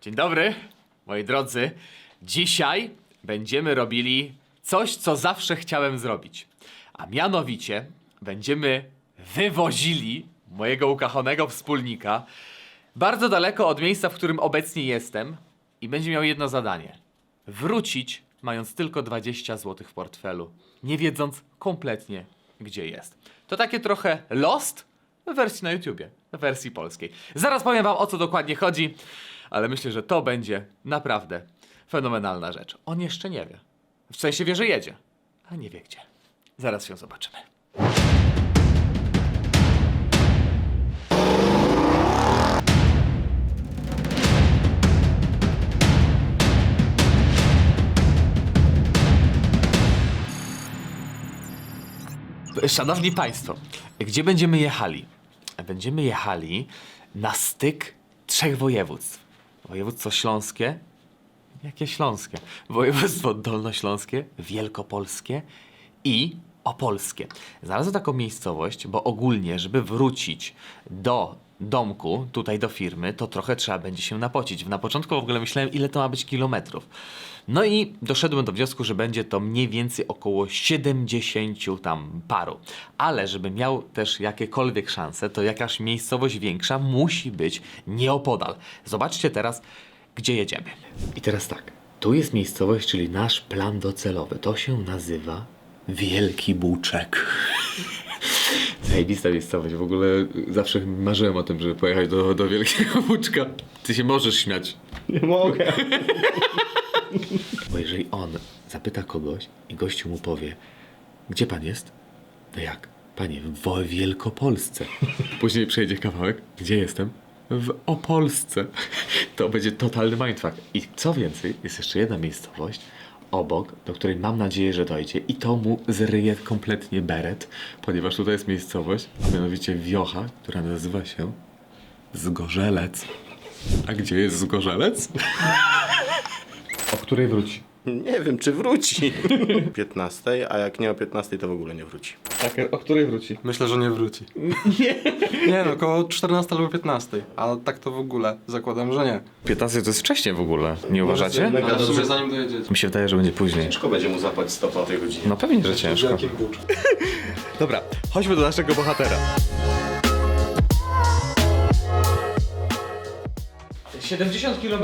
Dzień dobry, moi drodzy. Dzisiaj będziemy robili coś, co zawsze chciałem zrobić. A mianowicie będziemy wywozili mojego ukochanego wspólnika bardzo daleko od miejsca, w którym obecnie jestem i będzie miał jedno zadanie. Wrócić, mając tylko 20 zł w portfelu, nie wiedząc kompletnie, gdzie jest. To takie trochę Lost w wersji na YouTubie, w wersji polskiej. Zaraz powiem wam, o co dokładnie chodzi, ale myślę, że to będzie naprawdę fenomenalna rzecz. On jeszcze nie wie. W sensie wie, że jedzie, a nie wie gdzie. Zaraz się zobaczymy. Szanowni Państwo, gdzie będziemy jechali? Będziemy jechali na styk trzech województw. Województwo śląskie. Jakie śląskie? Województwo dolnośląskie, wielkopolskie i opolskie. Znalazłem taką miejscowość, bo ogólnie, żeby wrócić do domku, tutaj do firmy, to trochę trzeba będzie się napocić. Na początku w ogóle myślałem, ile to ma być kilometrów. No i doszedłem do wniosku, że będzie to mniej więcej około 70 tam paru. Ale żeby miał też jakiekolwiek szanse, to jakaś miejscowość większa musi być nieopodal. Zobaczcie teraz, gdzie jedziemy. I teraz tak, tu jest miejscowość, czyli nasz plan docelowy. To się nazywa Wielki Buczek. Zajebista miejscowość. W ogóle zawsze marzyłem o tym, żeby pojechać do, do Wielkiego Buczka. Ty się możesz śmiać. Nie mogę. Bo jeżeli on zapyta kogoś i gościu mu powie, gdzie pan jest? No jak? Panie, w Wielkopolsce. Później przejdzie kawałek, gdzie jestem? W Opolsce. To będzie totalny mindfuck. I co więcej, jest jeszcze jedna miejscowość obok, do której mam nadzieję, że dojdzie i to mu zryje kompletnie beret, ponieważ tutaj jest miejscowość, a mianowicie wiocha, która nazywa się Zgorzelec. A gdzie jest Zgorzelec? O której wróci? Nie wiem, czy wróci. 15, a jak nie o 15, to w ogóle nie wróci. Tak, o której wróci? Myślę, że nie wróci. Nie. Nie no, około 14 albo 15. Ale tak to w ogóle zakładam, że nie. 15 to jest wcześnie w ogóle, nie uważacie? Mega Ale w sumie dobrze. zanim dojedziecie. Mi się wydaje, że będzie później. Ciężko będzie mu zapłacić stopa o tej godzinie. No pewnie, że ciężko. Bucz. Dobra, chodźmy do naszego bohatera. 70 km.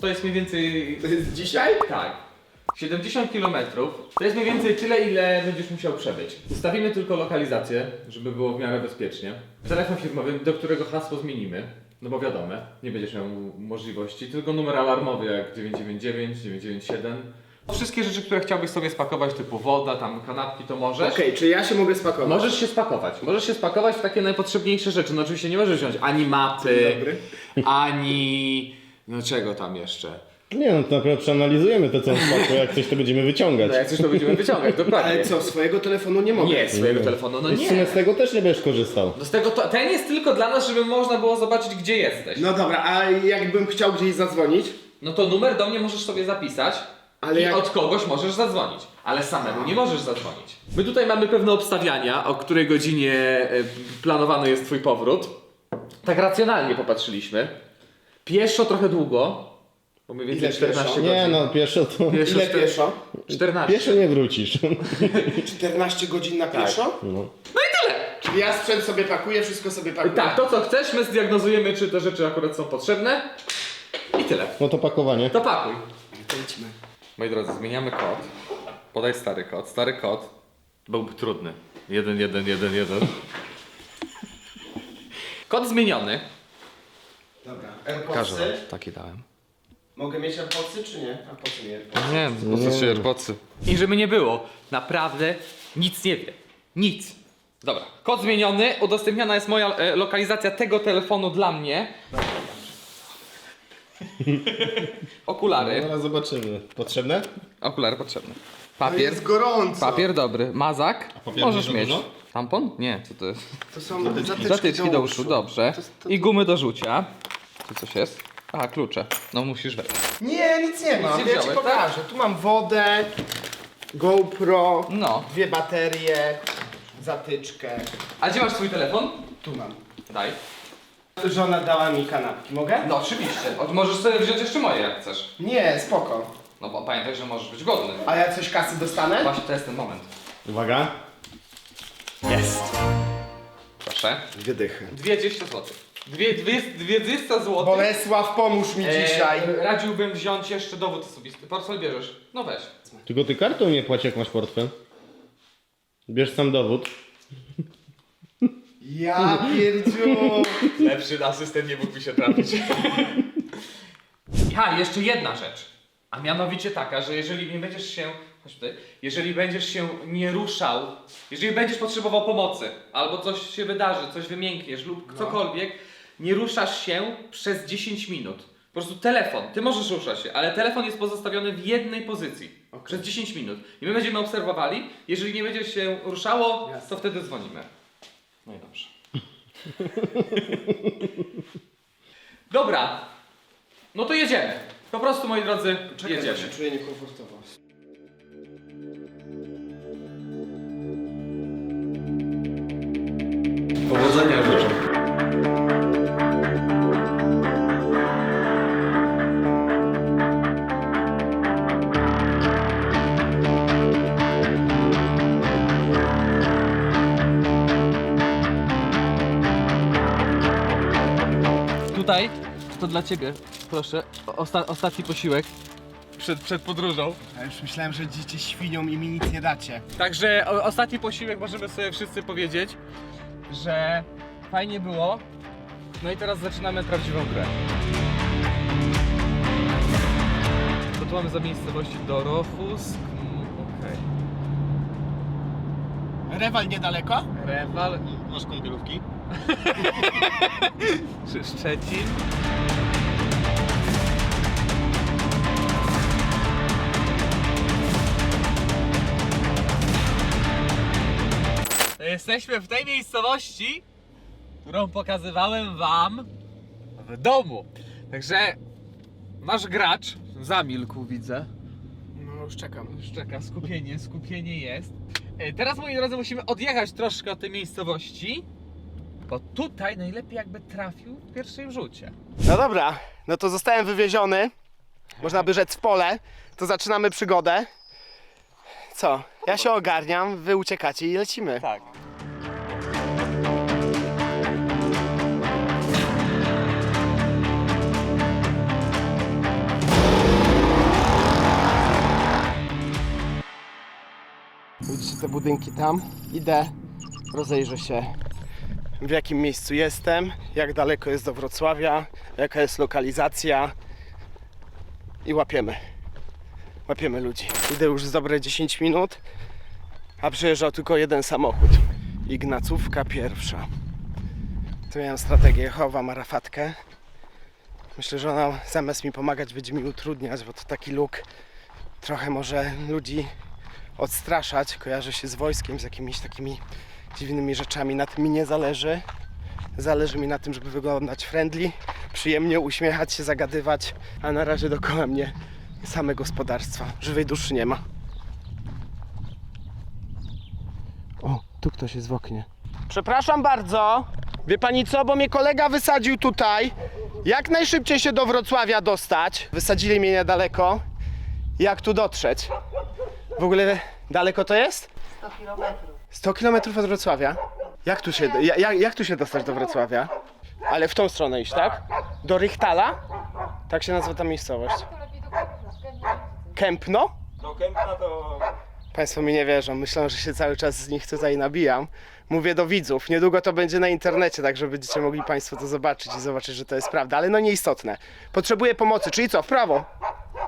To jest mniej więcej... To jest dzisiaj? Tak. 70 km to jest mniej więcej tyle, ile będziesz musiał przebyć. Ustawimy tylko lokalizację, żeby było w miarę bezpiecznie. Telefon firmowy, do którego hasło zmienimy. No bo wiadomo, nie będziesz miał możliwości, tylko numer alarmowy jak 999, 997. Wszystkie rzeczy, które chciałbyś sobie spakować, typu woda, tam kanapki, to możesz. Okej, czy ja się mogę spakować? Możesz się spakować. Możesz się spakować w takie najpotrzebniejsze rzeczy. No oczywiście nie możesz wziąć ani mapy, Dobry. ani... No czego tam jeszcze? Nie no, to naprawdę przeanalizujemy to, co on spakuje, jak coś to będziemy wyciągać. No jak coś to będziemy wyciągać, dokładnie. Ale co, swojego telefonu nie mogę? Nie, swojego telefonu, no I w nie. sumie z tego też nie będziesz korzystał. No z tego to, ten jest tylko dla nas, żeby można było zobaczyć, gdzie jesteś. No dobra, a jakbym chciał gdzieś zadzwonić? No to numer do mnie możesz sobie zapisać Ale i jak- od kogoś możesz zadzwonić, ale samemu nie możesz zadzwonić. My tutaj mamy pewne obstawiania, o której godzinie e, planowany jest twój powrót. Tak racjonalnie popatrzyliśmy. Pieszo trochę długo, bo mniej więcej Ile 14 pieszo? godzin. Nie no, pieszo to... Pieszo Ile czter- pieszo? 14. Pieszo nie wrócisz. 14 godzin na pieszo? No. Czyli ja sprzęt sobie pakuję, wszystko sobie pakuję. Tak, to co chcesz, my zdiagnozujemy, czy te rzeczy akurat są potrzebne. I tyle. No to pakowanie. To pakuj. To idźmy. Moi drodzy, zmieniamy kod. Podaj stary kod. Stary kod byłby trudny. 1, 1, 1, 1. Kod zmieniony. Dobra, Każę. AirPodsy. Taki dałem. Mogę mieć AirPodsy czy nie? A po co mi? Nie, po co się AirPodsy? I żeby nie było, naprawdę nic nie wie. Nic. Dobra, kod zmieniony, udostępniana jest moja e, lokalizacja tego telefonu dla mnie. Okulary. Zaraz zobaczymy. Potrzebne? Okulary potrzebne. Ale Papier. jest gorąco. Papier dobry. Mazak. papier Możesz nie mieć. dużo? Tampon? Nie, co to jest? To są zatyczki, Zatyczki do uszu, dobrze. To- to- I gumy do rzucia. Tu coś jest? Aha, klucze. No musisz wejść. Nie, nic nie mam. Nie ja ci wziąłeś, pokażę. Tu mam wodę, GoPro, No. dwie baterie, zatyczkę. A gdzie masz swój telefon? Tu mam. Daj. Żona dała mi kanapki, mogę? No oczywiście. Od, możesz sobie wziąć jeszcze moje jak chcesz. Nie, spoko. No bo pamiętaj, że możesz być głodny. A ja coś kasy dostanę? Właśnie to jest ten moment. Uwaga. Jest. Proszę. Dwie dychy. 200 zł. Dwie, dwie, 200 zł. Bolesław, pomóż mi dzisiaj. E, radziłbym wziąć jeszcze dowód osobisty. Portfel bierzesz? No weź. Tylko ty kartą nie płać jak masz portfel. Bierz sam dowód. Ja pierdziu. Lepszy asystent nie mógłby się trafić. Ha, jeszcze jedna rzecz. A mianowicie taka, że jeżeli nie będziesz się. Chodź tutaj. Jeżeli będziesz się nie ruszał, jeżeli będziesz potrzebował pomocy, albo coś się wydarzy, coś wymiękniesz lub cokolwiek, nie ruszasz się przez 10 minut. Po prostu telefon, ty możesz ruszać się, ale telefon jest pozostawiony w jednej pozycji przez 10 minut. I my będziemy obserwowali. Jeżeli nie będzie się ruszało, to wtedy dzwonimy. No i dobrze. Dobra. No to jedziemy. Po prostu, moi drodzy, jedziemy. czuję niekomfortowo. Powodzenia życzę. Tutaj, to dla ciebie, proszę. Osta ostatni posiłek przed, przed podróżą. Ja już myślałem, że dzieci świnią i mi nic nie dacie. Także o, ostatni posiłek możemy sobie wszyscy powiedzieć, że fajnie było. No i teraz zaczynamy prawdziwą grę. Co tu mamy za miejscowości? Dorochus. mm, Okej. Rewal niedaleko? Rewal. Masz kąpielówki? Czy Szczecin. Jesteśmy w tej miejscowości, którą pokazywałem wam w domu. Także nasz gracz zamilkł, widzę. No już czekam. Już czeka, skupienie, skupienie jest. E, Teraz, moi drodzy, musimy odjechać troszkę od tej miejscowości, bo tutaj najlepiej jakby trafił w pierwszym rzucie. No dobra, no to zostałem wywieziony. Można by rzec w pole. To zaczynamy przygodę. Co? Ja się ogarniam, wy uciekacie i lecimy. Tak. Budynki tam? Idę, rozejrzę się w jakim miejscu jestem, jak daleko jest do Wrocławia, jaka jest lokalizacja i łapiemy. Łapiemy ludzi. Idę już z dobre 10 minut, a przejeżdżał tylko jeden samochód. Ignacówka pierwsza. Tu miałem strategię, chowam Arafatkę. Myślę, że ona zamiast mi pomagać będzie mi utrudniać, bo to taki luk trochę może ludzi odstraszać, kojarzy się z wojskiem, z jakimiś takimi dziwnymi rzeczami. Na tym mi nie zależy. Zależy mi na tym, żeby wyglądać friendly, przyjemnie uśmiechać się, zagadywać, a na razie dookoła mnie same gospodarstwa. Żywej duszy nie ma. O, tu ktoś jest w oknie. Przepraszam bardzo. Wie pani co, bo mnie kolega wysadził tutaj. Jak najszybciej się do Wrocławia dostać? Wysadzili mnie niedaleko. Jak tu dotrzeć? W ogóle daleko to jest? 100 kilometrów. 100 km od Wrocławia? Jak tu, się, ja- jak, jak tu się dostać do Wrocławia? Ale w tą stronę iść, tak? Do Richtala? Tak się nazywa ta miejscowość. Kępno? Do Kępna to... Państwo mi nie wierzą, myślą, że się cały czas z nich tutaj nabijam. Mówię do widzów, niedługo to będzie na internecie, także będziecie mogli Państwo to zobaczyć i zobaczyć, że to jest prawda, ale no nieistotne. Potrzebuję pomocy, czyli co, w prawo?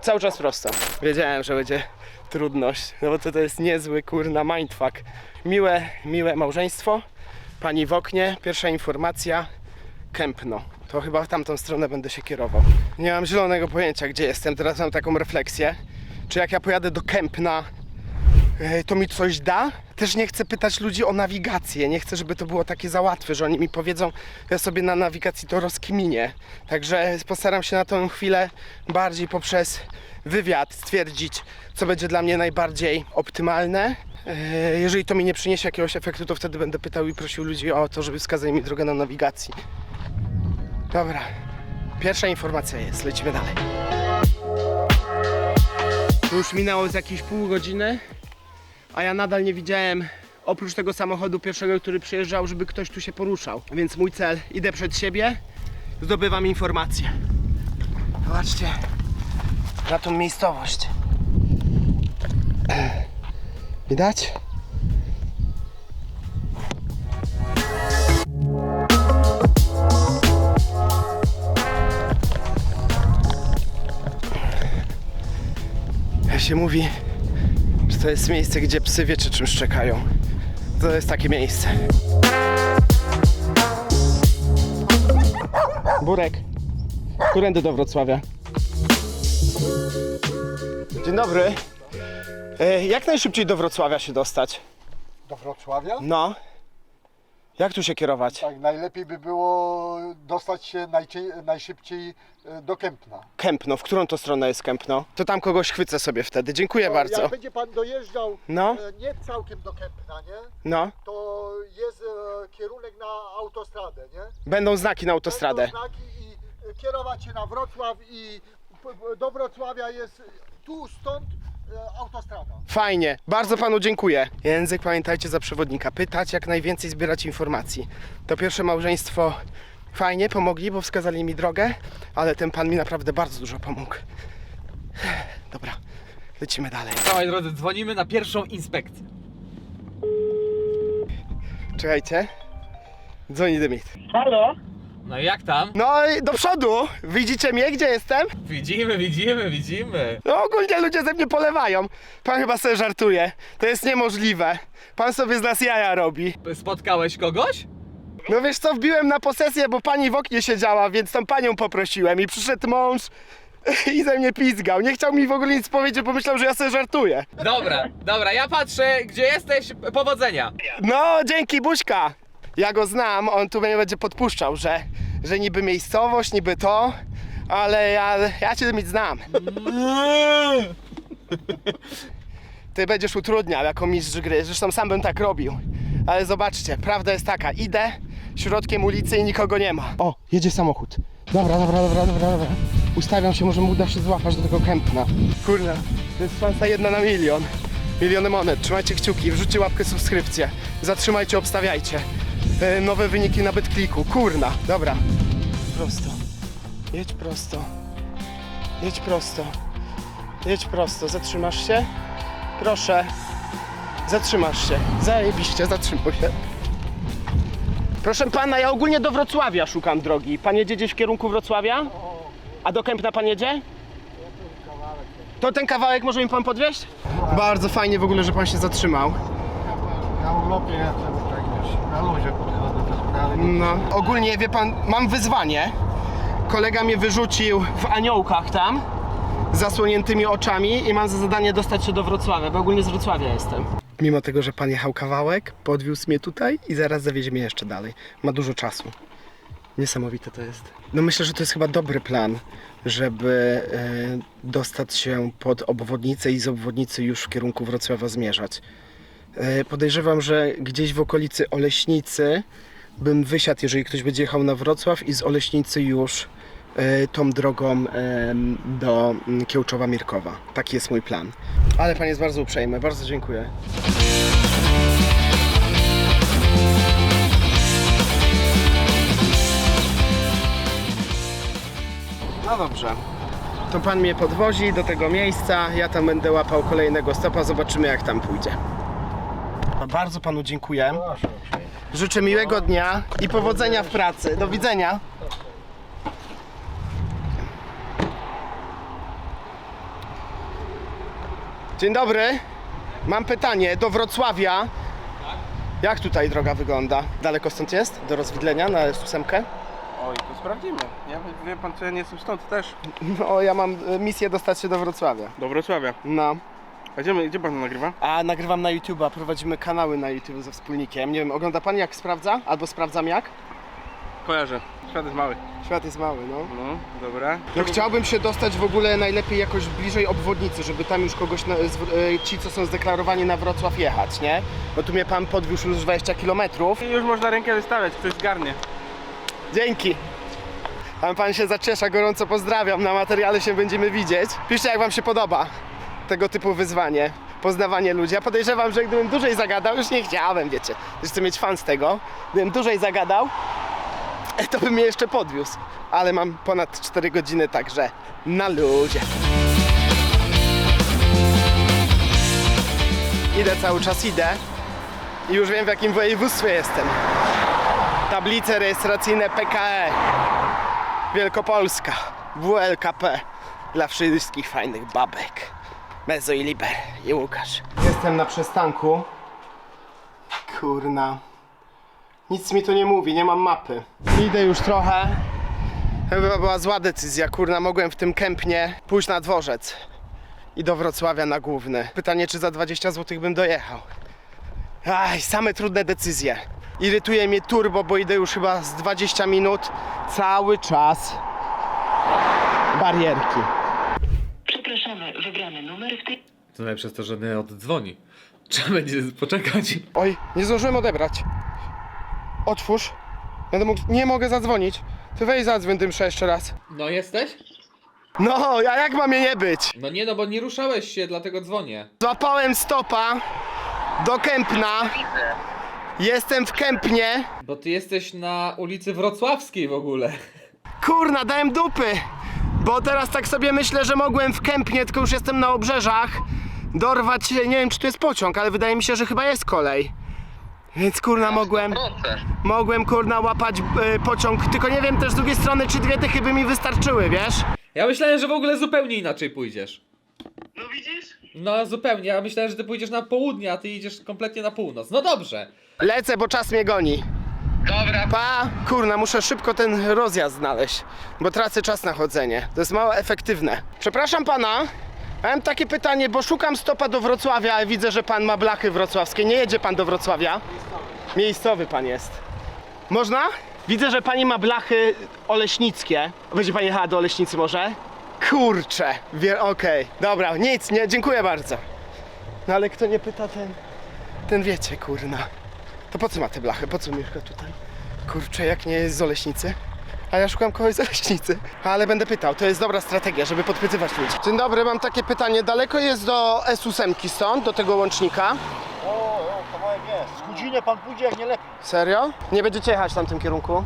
Cały czas prosto. Wiedziałem, że będzie trudność, no bo to, to jest niezły, kurna, mindfuck. Miłe, miłe małżeństwo, pani w oknie, pierwsza informacja, Kępno. To chyba w tamtą stronę będę się kierował. Nie mam zielonego pojęcia, gdzie jestem. Teraz mam taką refleksję. Czy jak ja pojadę do Kępna, to mi coś da? Też nie chcę pytać ludzi o nawigację. Nie chcę, żeby to było takie za łatwe, że oni mi powiedzą, ja sobie na nawigacji to rozkminię. Także postaram się na tą chwilę bardziej poprzez wywiad stwierdzić, co będzie dla mnie najbardziej optymalne. Jeżeli to mi nie przyniesie jakiegoś efektu, to wtedy będę pytał i prosił ludzi o to, żeby wskazali mi drogę na nawigacji. Dobra. Pierwsza informacja jest, lecimy dalej. To już minęło z jakieś pół godziny, a ja nadal nie widziałem oprócz tego samochodu pierwszego, który przyjeżdżał, żeby ktoś tu się poruszał. Więc mój cel, idę przed siebie, zdobywam informacje. Zobaczcie na tą miejscowość. Widać? Jak się mówi, to jest miejsce, gdzie psy wiecie czym szczekają. To jest takie miejsce. Burek, którędy do Wrocławia? Dzień dobry. E, jak najszybciej do Wrocławia się dostać? Do Wrocławia? No. Jak tu się kierować? Tak, najlepiej by było dostać się najcie- najszybciej e, do Kępna. Kępno, w którą to stronę jest Kępno? To tam kogoś chwycę sobie wtedy. Dziękuję bardzo. Jak będzie pan dojeżdżał No, e, nie całkiem do Kępna, nie? no. To jest e, kierunek na autostradę, nie? Będą znaki na autostradę. Będą znaki i e, kierować się na Wrocław i p- p- do Wrocławia jest tu, stąd autostrada. Fajnie, bardzo panu dziękuję. Język pamiętajcie za przewodnika. Pytać jak najwięcej zbierać informacji. To pierwsze małżeństwo fajnie pomogli, bo wskazali mi drogę, ale ten pan mi naprawdę bardzo dużo pomógł. Dobra, lecimy dalej. Dawaj drodzy, dzwonimy na pierwszą inspekcję. Czekajcie. Dzwoni Dymit. No i jak tam? No i do przodu! Widzicie mnie, gdzie jestem? Widzimy, widzimy, widzimy. No ogólnie ludzie ze mnie polewają. Pan chyba sobie żartuje. To jest niemożliwe. Pan sobie z nas jaja robi. Spotkałeś kogoś? No wiesz co, wbiłem na posesję, bo pani w oknie siedziała, więc tam panią poprosiłem i przyszedł mąż i ze mnie pizgał. Nie chciał mi w ogóle nic powiedzieć, bo myślał, że ja sobie żartuję. Dobra, dobra, ja patrzę, gdzie jesteś, powodzenia. No, dzięki Buźka. Ja go znam, on tu mnie będzie podpuszczał, że, że niby miejscowość, niby to, ale ja, ja cię mieć znam. Ty będziesz utrudniał jako mistrz gry, zresztą sam bym tak robił. Ale zobaczcie, prawda jest taka, idę środkiem ulicy i nikogo nie ma. O, jedzie samochód. Dobra, dobra, dobra, dobra, dobra. Ustawiam się, może mu uda się złapać do tego kępna. Kurna, to jest szansa jedna na milion. Miliony monet, trzymajcie kciuki, wrzućcie łapkę, subskrypcję. Zatrzymajcie, obstawiajcie. E, nowe wyniki na BetClicku, kurna. Dobra. Prosto. Jedź prosto. Jedź prosto. Jedź prosto, zatrzymasz się? Proszę. Zatrzymasz się. Zajebiście, zatrzymuj się. Proszę pana, ja ogólnie do Wrocławia szukam drogi. Pan jedzie gdzieś w kierunku Wrocławia? A do Kępna pan jedzie? To ten kawałek może mi pan podwieźć? Bardzo fajnie w ogóle, że pan się zatrzymał. Na urlopie jestem, na luzie podchodzę do sprawy. No. Ogólnie wie pan, mam wyzwanie. Kolega mnie wyrzucił w aniołkach tam, z zasłoniętymi oczami i mam za zadanie dostać się do Wrocławia, bo ogólnie z Wrocławia jestem. Mimo tego, że pan jechał kawałek, podwiózł mnie tutaj i zaraz zawiezie mnie jeszcze dalej. Ma dużo czasu. Niesamowite to jest. No myślę, że to jest chyba dobry plan, żeby e, dostać się pod obwodnicę i z obwodnicy już w kierunku Wrocławia zmierzać. E, Podejrzewam, że gdzieś w okolicy Oleśnicy bym wysiadł, jeżeli ktoś będzie jechał na Wrocław i z Oleśnicy już e, tą drogą do mm, Kiełczowa Mirkowa. Taki jest mój plan. Ale pan jest bardzo uprzejmy, bardzo dziękuję. No dobrze. To pan mnie podwozi do tego miejsca, ja tam będę łapał kolejnego stopa, zobaczymy jak tam pójdzie. Bardzo panu dziękuję. Życzę miłego dnia i powodzenia w pracy. Do widzenia. Dzień dobry. Mam pytanie do Wrocławia. Jak tutaj droga wygląda? Daleko stąd jest? Do rozwidlenia na ósemkę? Oj, to sprawdzimy. Ja, wie pan co, ja nie jestem stąd też. No, ja mam e, misję dostać się do Wrocławia. Do Wrocławia. No. A gdzie, gdzie pan nagrywa? A nagrywam na YouTube'a, prowadzimy kanały na YouTube ze wspólnikiem. Nie wiem, ogląda pan jak sprawdza? Albo sprawdzam jak? Kojarzę. Świat jest mały. Świat jest mały, no. No, dobra. No chciałbym się dostać w ogóle najlepiej jakoś bliżej obwodnicy, żeby tam już kogoś, na, zw- e, ci co są zdeklarowani na Wrocław jechać, nie? Bo tu mnie pan podwiózł już 20 km. I już można rękę wystawiać, ktoś zgarnie. Dzięki. Tam pan się zaciesza, gorąco pozdrawiam, na materiale się będziemy widzieć. Piszcie jak wam się podoba tego typu wyzwanie, poznawanie ludzi. Ja podejrzewam, że gdybym dłużej zagadał, już nie chciałem, wiecie, już chcę mieć fan z tego, gdybym dłużej zagadał, to bym mnie jeszcze podwiózł. Ale mam ponad 4 godziny, także na ludzie. Idę cały czas, idę i już wiem w jakim województwie jestem. Tablice rejestracyjne PKE. Wielkopolska. WLKP. Dla wszystkich fajnych babek. Mezo i Liber i Łukasz. Jestem na przystanku. Kurna. Nic mi to nie mówi, nie mam mapy. Idę już trochę. Chyba była zła decyzja, kurna, mogłem w tym kępnie pójść na dworzec i do Wrocławia na główny. Pytanie, czy za 20 zł bym dojechał. Aj, same trudne decyzje. Irytuje mnie turbo, bo idę już chyba z 20 minut. Cały czas barierki. Przepraszamy, wybrany numer w tej... To najlepsze jest to, że nie oddzwoni. Trzeba będzie poczekać. Oj, nie zdążyłem odebrać. Otwórz. Będę mógł... Nie mogę zadzwonić. Ty weź zadzwoń tym jeszcze raz. No jesteś? No, a jak mam je nie być? No nie no, bo nie ruszałeś się, dlatego dzwonię. Złapałem stopa do Kępna. Jestem w Kępnie. Bo ty jesteś na ulicy Wrocławskiej w ogóle. Kurna, dałem dupy. Bo teraz tak sobie myślę, że mogłem w Kępnie, tylko już jestem na obrzeżach, dorwać, nie wiem czy to jest pociąg, ale wydaje mi się, że chyba jest kolej. Więc kurna mogłem, mogłem kurna łapać e, pociąg, tylko nie wiem też z drugiej strony, czy dwie dychy by mi wystarczyły, wiesz? Ja myślałem, że w ogóle zupełnie inaczej pójdziesz. No widzisz? No zupełnie, ja myślałem, że ty pójdziesz na południe, a ty idziesz kompletnie na północ. No dobrze. Lecę, bo czas mnie goni. Dobra. Pa, kurna, muszę szybko ten rozjazd znaleźć, bo tracę czas na chodzenie. To jest mało efektywne. Przepraszam pana, mam takie pytanie, bo szukam stopa do Wrocławia, ale widzę, że pan ma blachy wrocławskie. Nie jedzie pan do Wrocławia? Miejscowy pan jest. Można? Widzę, że pani ma blachy oleśnickie. Będzie pani jechała do Oleśnicy może? Kurczę, wie, okej, dobra, nic, nie, dziękuję bardzo. No ale kto nie pyta, ten, ten wiecie, kurna. To po co ma te blachy? Po co mieszka tutaj? Kurczę, jak nie jest z Oleśnicy? A ja szukam kogoś z Oleśnicy. Ale będę pytał, to jest dobra strategia, żeby podpytywać ludzi. Dzień dobry, mam takie pytanie. Daleko jest do S8 stąd, do tego łącznika? O, o, kawałek jest. Z godzinę pan pójdzie, jak nie lepiej. Serio? Nie będziecie jechać w tamtym kierunku?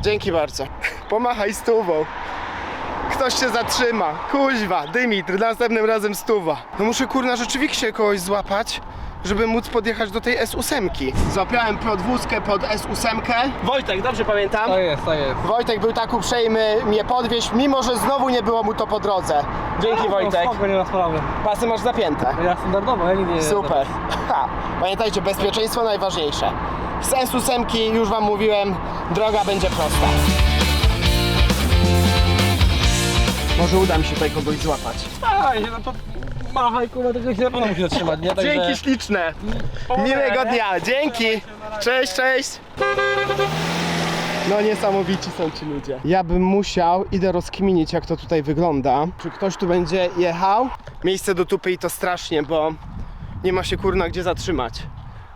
Dzięki bardzo. Pomachaj stówą. Ktoś się zatrzyma. Kuźwa, Dymitr, następnym razem stuwa. No muszę kurna rzeczywiście kogoś złapać, żeby móc podjechać do tej S8. Złapałem podwózkę pod S8. Wojtek, dobrze pamiętam? To jest, to jest. Wojtek był tak uprzejmy mnie podwieźć, mimo że znowu nie było mu to po drodze. Dzięki Wojtek. nie ma sprawy. Pasy masz zapięte. Ja standardowo, ja nigdy nie Super. Ha. Pamiętajcie, bezpieczeństwo najważniejsze. Z S8 już wam mówiłem, droga będzie prosta. Może uda mi się tutaj kogoś złapać. no to machaj kurwa, tego się musi zatrzymać, nie? Dzięki śliczne. Miłego dnia. Dzięki. Cześć, cześć. No niesamowici są ci ludzie. Ja bym musiał, idę rozkminić jak to tutaj wygląda. Czy ktoś tu będzie jechał? Miejsce do tupy i to strasznie, bo nie ma się kurna gdzie zatrzymać.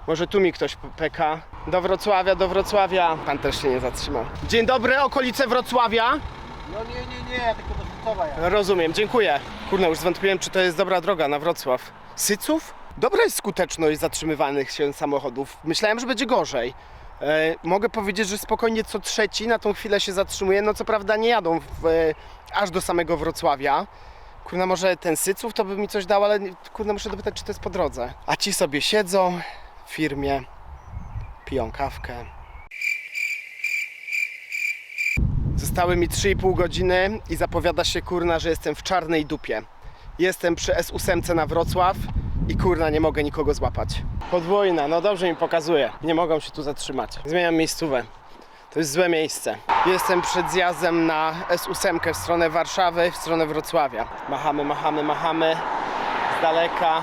Może tu mi ktoś peka. Do Wrocławia, do Wrocławia. Pan też się nie zatrzymał. Dzień dobry, okolice Wrocławia. No nie, nie, nie, tylko do Rozumiem, dziękuję. Kurna, już zwątpiłem, czy to jest dobra droga na Wrocław. Syców? Dobra jest skuteczność zatrzymywanych się samochodów. Myślałem, że będzie gorzej. E, mogę powiedzieć, że spokojnie co trzeci na tą chwilę się zatrzymuje. No co prawda nie jadą w, e, aż do samego Wrocławia. Kurna, może ten Syców to by mi coś dał, ale kurna, muszę dopytać, czy to jest po drodze. A ci sobie siedzą w firmie, piją kawkę. Zostały mi 3,5 godziny i zapowiada się kurna, że jestem w czarnej dupie. Jestem przy S8 na Wrocław i kurna nie mogę nikogo złapać. Podwójna, no dobrze mi pokazuje. Nie mogą się tu zatrzymać. Zmieniam miejscówę. To jest złe miejsce. Jestem przed zjazdem na S8 w stronę Warszawy, w stronę Wrocławia. Machamy, machamy, machamy. Z daleka.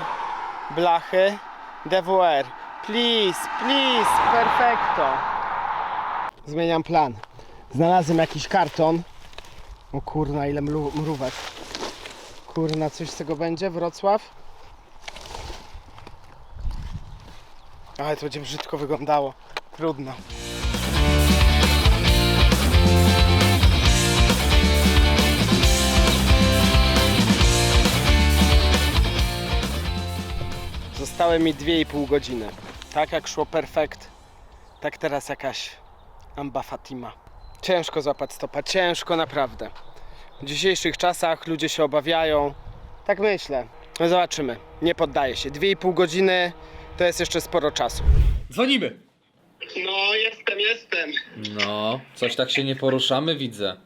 Blachy. DWR. Please, please, perfecto. Zmieniam plan. Znalazłem jakiś karton. O kurna, ile mrówek. Kurna, coś z tego będzie? Wrocław? Ale to będzie brzydko wyglądało. Trudno. Zostały mi 2,5 godziny. Tak jak szło perfekt, tak teraz jakaś amba Fatima. Ciężko złapać stopa, ciężko naprawdę. W dzisiejszych czasach ludzie się obawiają. Tak myślę. No zobaczymy. Nie poddaję się. 2,5 godziny to jest jeszcze sporo czasu. Dzwonimy. No, jestem, jestem. No, coś tak się nie poruszamy, widzę.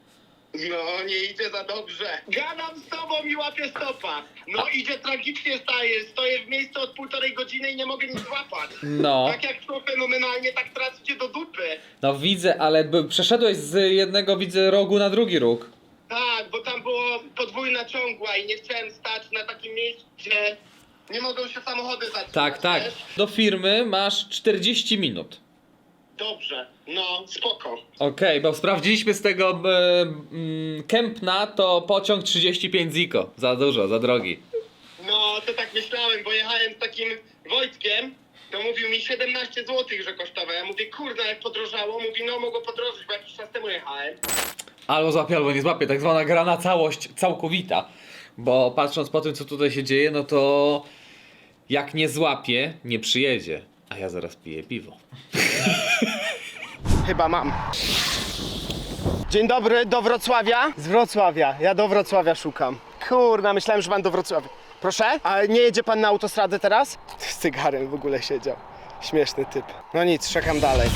No, nie idzie za dobrze. Gadam z tobą i łapię stopa. No, idzie tragicznie, staję. Stoję w miejscu od półtorej godziny i nie mogę nic złapać. No, Tak jak szło fenomenalnie, tak teraz idzie do dupy. no widzę, ale by, przeszedłeś z jednego, widzę, rogu na drugi róg. Tak, bo tam było podwójna ciągła i nie chciałem stać na takim miejscu, gdzie nie mogą się samochody zatrzymać. Tak, tak. wiesz? Do firmy masz 40 minut. Dobrze, no, spoko. Okej, bo sprawdziliśmy z tego e, mm, Kempna, to pociąg 35 ziko. Za dużo, za drogi. No, to tak myślałem, bo jechałem z takim Wojtkiem, to mówił mi 17 zł, że kosztował. Ja mówię, kurde, jak podrożało? Mówi, no mogło podrożyć, bo jakiś czas temu jechałem. Albo złapie, albo nie złapie. Tak zwana gra na całość całkowita. Bo patrząc po tym, co tutaj się dzieje, no to jak nie złapie, nie przyjedzie. A ja zaraz piję piwo. Chyba mam. Dzień dobry, do Wrocławia? Z Wrocławia, ja do Wrocławia szukam. Kurna, myślałem, że pan do Wrocławia. Proszę? A nie jedzie pan na autostradę teraz? Z cygarem w ogóle siedział. Śmieszny typ. No nic, czekam dalej.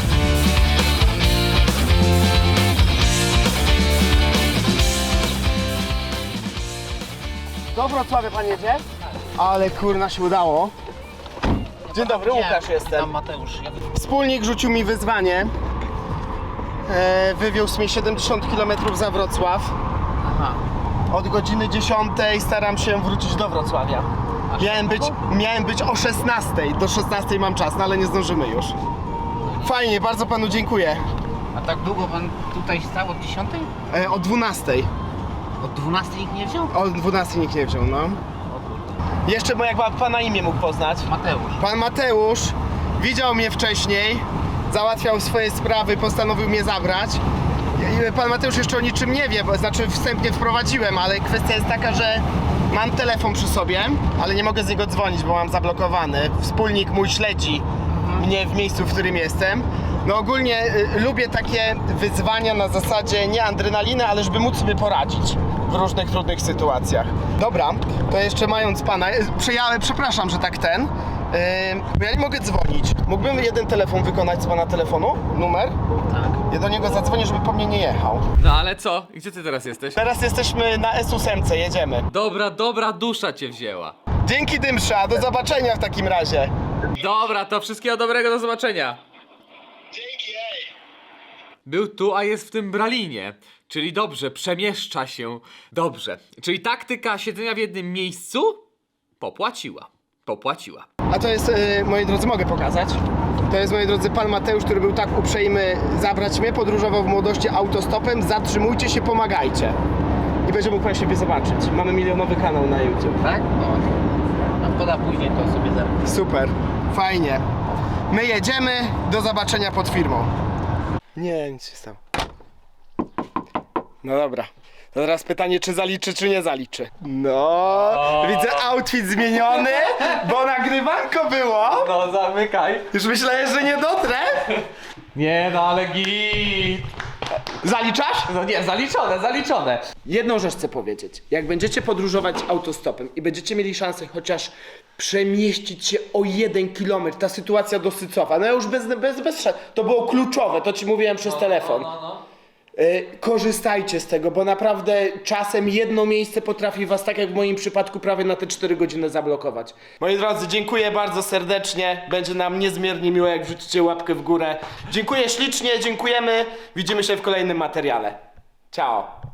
Do Wrocławia pan jedzie? Ale kurna się udało. Dzień dobry, Łukasz jestem. Mateusz. Wspólnik rzucił mi wyzwanie. E, wywiózł mnie 70 km za Wrocław. Od godziny 10 staram się wrócić do Wrocławia. Miałem być, miałem być o 16. Do 16 mam czas, no ale nie zdążymy już. Fajnie, bardzo panu dziękuję. A tak długo pan tutaj stał od 10? E, o 12. Od 12 nikt nie wziął? O 12 nikt nie wziął, no. Jeszcze bo jak pan pana imię mógł poznać. Mateusz. Pan Mateusz widział mnie wcześniej, załatwiał swoje sprawy, postanowił mnie zabrać. I Pan Mateusz jeszcze o niczym nie wie, bo znaczy wstępnie wprowadziłem, ale kwestia jest taka, że mam telefon przy sobie, ale nie mogę z niego dzwonić, bo mam zablokowany. Wspólnik mój śledzi mnie w miejscu, w którym jestem. No ogólnie y, lubię takie wyzwania na zasadzie nie adrenaliny, ale żeby móc sobie poradzić w różnych trudnych sytuacjach. Dobra, to jeszcze mając pana, y, przyjałem, przepraszam, że tak ten, y, bo ja nie mogę dzwonić. Mógłbym jeden telefon wykonać z pana telefonu? Numer? Tak. Ja do niego zadzwonię, żeby po mnie nie jechał. No ale co? Gdzie ty teraz jesteś? Teraz jesteśmy na S8, jedziemy. Dobra, dobra dusza cię wzięła. Dzięki Dymsza, do zobaczenia w takim razie. Dobra, to wszystkiego dobrego, do zobaczenia. Dzięki, ej. Był tu, a jest w tym Bralinie. Czyli dobrze, przemieszcza się dobrze. Czyli taktyka siedzenia w jednym miejscu popłaciła. Popłaciła. A to jest, y, moi drodzy, mogę pokazać. To jest, moi drodzy, pan Mateusz, który był tak uprzejmy zabrać mnie, podróżował w młodości autostopem. Zatrzymujcie się, pomagajcie. I będzie mógł pan siebie zobaczyć. Mamy milionowy kanał na YouTube. Tak? No. A poda później to sobie zaraz. Super, fajnie. My jedziemy, do zobaczenia pod firmą. Nie, nic się stało. No dobra. To teraz pytanie, czy zaliczy, czy nie zaliczy. No, widzę outfit zmieniony, bo nagrywanko było. No zamykaj. Już myślałem, że nie dotrę. Nie no, ale git. Zaliczasz? No nie, zaliczone, zaliczone. Jedną rzecz chcę powiedzieć. Jak będziecie podróżować autostopem i będziecie mieli szansę chociaż przemieścić się o jeden kilometr, ta sytuacja dosycowa, no już bez, bez, bez szans. To było kluczowe, to ci mówiłem przez telefon. No, no. Y, korzystajcie z tego, bo naprawdę czasem jedno miejsce potrafi was, tak jak w moim przypadku, prawie na te 4 godziny zablokować. Moi drodzy, dziękuję bardzo serdecznie. Będzie nam niezmiernie miło, jak wrzucicie łapkę w górę. Dziękuję ślicznie, dziękujemy. Widzimy się w kolejnym materiale. Ciao.